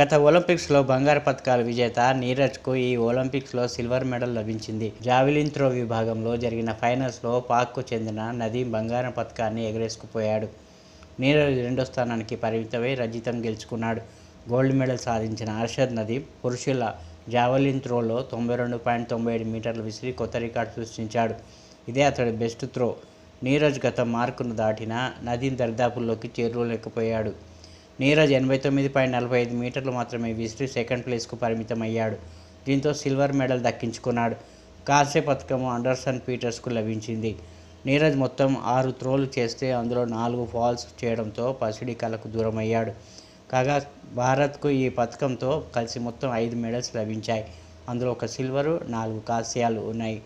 గత ఒలింపిక్స్లో బంగారు పథకాల విజేత నీరజ్కు ఈ ఒలింపిక్స్లో సిల్వర్ మెడల్ లభించింది. జావెలిన్ త్రో విభాగంలో జరిగిన ఫైనల్స్లో పాక్కు చెందిన నదీం బంగారం పథకాన్ని ఎగరేసుకుపోయాడు. నీరజ్ రెండో స్థానానికి పరిమితమై రజితం గెలుచుకున్నాడు. గోల్డ్ మెడల్ సాధించిన అర్షద్ నదీం పురుషుల జావెలిన్ త్రోలో తొంభై రెండు పాయింట్ తొంభై ఏడు మీటర్లు విసిరి కొత్త రికార్డు సృష్టించాడు. ఇదే అతడి బెస్ట్ త్రో. నీరజ్ గత మార్కును దాటిన నదీం దరిదాపుల్లోకి చేరువలేకపోయాడు. నీరజ్ ఎనభై తొమ్మిది పాయింట్ నలభై ఐదు మీటర్లు మాత్రమే విసిరి సెకండ్ ప్లేస్కు పరిమితం అయ్యాడు దీంతో సిల్వర్ మెడల్ దక్కించుకున్నాడు. కాంస్య పథకము అండర్సన్ పీటర్స్కు లభించింది. నీరజ్ మొత్తం ఆరు త్రోలు చేస్తే అందులో నాలుగు ఫాల్స్ చేయడంతో పసిడి కళకు దూరమయ్యాడు. కాగా భారత్కు ఈ పథకంతో కలిసి మొత్తం ఐదు మెడల్స్ లభించాయి. అందులో ఒక సిల్వరు నాలుగు కాస్యాలు ఉన్నాయి.